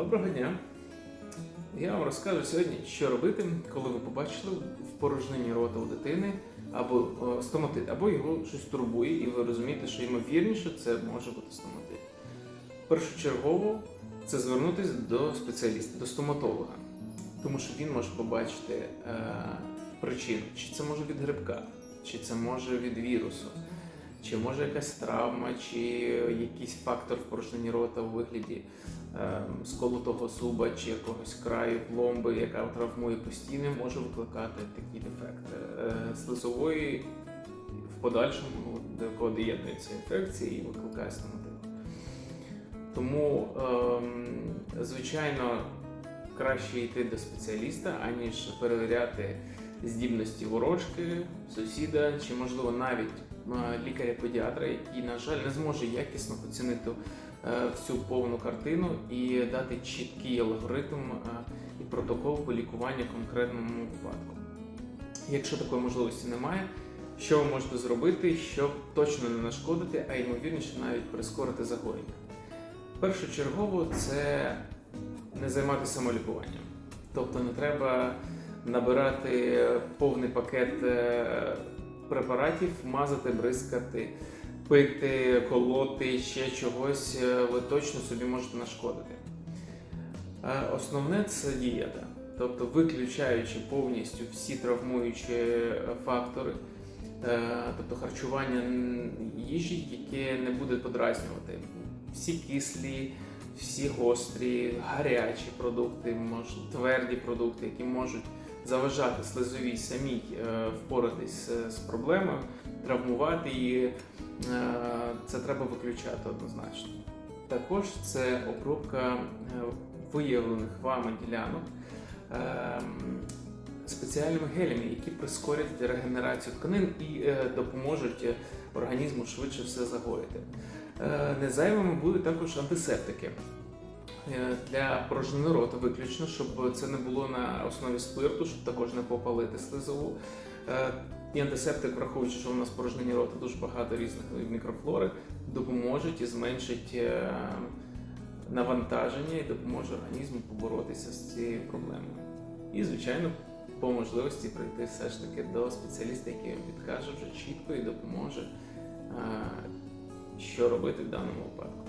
Доброго дня! Я вам розкажу сьогодні, що робити, коли ви побачили в порожнині рота у дитини або о, стоматит, або його щось турбує, і ви розумієте, що ймовірніше це може бути стоматит. Першочергово це звернутися до спеціаліста, до стоматолога, тому що він може побачити е, причину, чи це може від грибка, чи це може від вірусу, чи може якась травма, чи якийсь фактор в порожнині рота у вигляді е, сколотого зуба чи якогось краю пломби, яка травмує постійно, може викликати такі дефекти. Е, Слизової в подальшому до якого доєднується інфекція і викликає стоматит. Тому, ем, звичайно, краще йти до спеціаліста, аніж перевіряти здібності ворожки, сусіда, чи, можливо, навіть е, лікаря-педіатра, який, на жаль, не зможе якісно оцінити е, всю повну картину і дати чіткий алгоритм е, і протокол по лікуванню конкретному випадку. Якщо такої можливості немає, що ви можете зробити, щоб точно не нашкодити, а ймовірніше навіть прискорити загоєння? Першочергово це не займатися самолікуванням. Тобто не треба набирати повний пакет е, препаратів, мазати, бризкати, пити, колоти, ще чогось, е, ви точно собі можете нашкодити. Е, Основне це дієта. Тобто, виключаючи повністю всі травмуючі фактори, тобто харчування їжі, яке не буде подразнювати. Всі кислі, всі гострі, гарячі продукти, мож, тверді продукти, які можуть заважати слизовій самій е, впоратись з, проблемою, травмувати її, е, це треба виключати однозначно. Також це обробка е, виявлених вами ділянок е, спеціальними гелями, які прискорять регенерацію тканин і допоможуть організму швидше все загоїти. Е, Незайвими будуть також антисептики. Е, Для порожнини рота виключно, щоб це не було на основі спирту, щоб також не попалити слизову. Е, І антисептик, враховуючи, що у нас в порожнині рота дуже багато різних мікрофлори, допоможуть і зменшить навантаження і допоможе організму поборотися з цією проблемою. І, звичайно, по можливості прийти все ж таки до спеціаліста, який підкаже вже чітко і допоможе, що робити в даному випадку.